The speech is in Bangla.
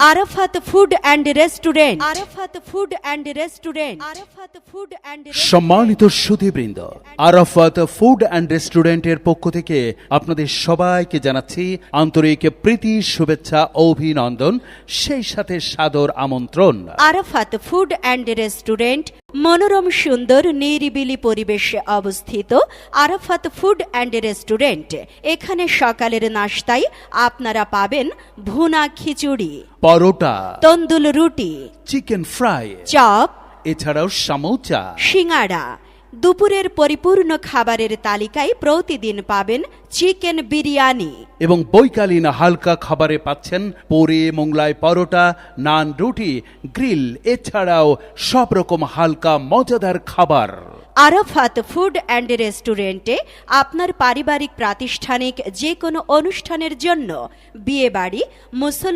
Arafat food and restaurant. Arafat food and restaurant. Arafat food and সম্মানিত সুধীবৃন্দ আরাফাত ফুড অ্যান্ড রেস্টুরেন্টের পক্ষ থেকে আপনাদের সবাইকে জানাচ্ছি আন্তরিক প্রীতি শুভেচ্ছা অভিনন্দন সেই সাথে সাদর আমন্ত্রণ। আরাফাত ফুড অ্যান্ড রেস্টুরেন্ট মনোরম সুন্দর নিরিবিলি পরিবেশে অবস্থিত আরাফাত ফুড অ্যান্ড রেস্টুরেন্ট। এখানে সকালের নাস্তায় আপনারা পাবেন ভুনা খিচুড়ি পরোটা তন্দুল রুটি চিকেন ফ্রাই চপ এছাড়াও সামোচা সিঙ্গাড়া দুপুরের পরিপূর্ণ খাবারের তালিকায় প্রতিদিন পাবেন চিকেন বিরিয়ানি। এবং বৈকালীন হালকা খাবারে পাচ্ছেন পোরে মোংলায় পরোটা নান রুটি গ্রিল এছাড়াও সব রকম হালকা মজাদার খাবার। আরাফাত ফুড অ্যান্ড রেস্টুরেন্টে আপনার পারিবারিক প্রাতিষ্ঠানিক যে কোনো অনুষ্ঠানের জন্য বিয়েবাড়ি মুসল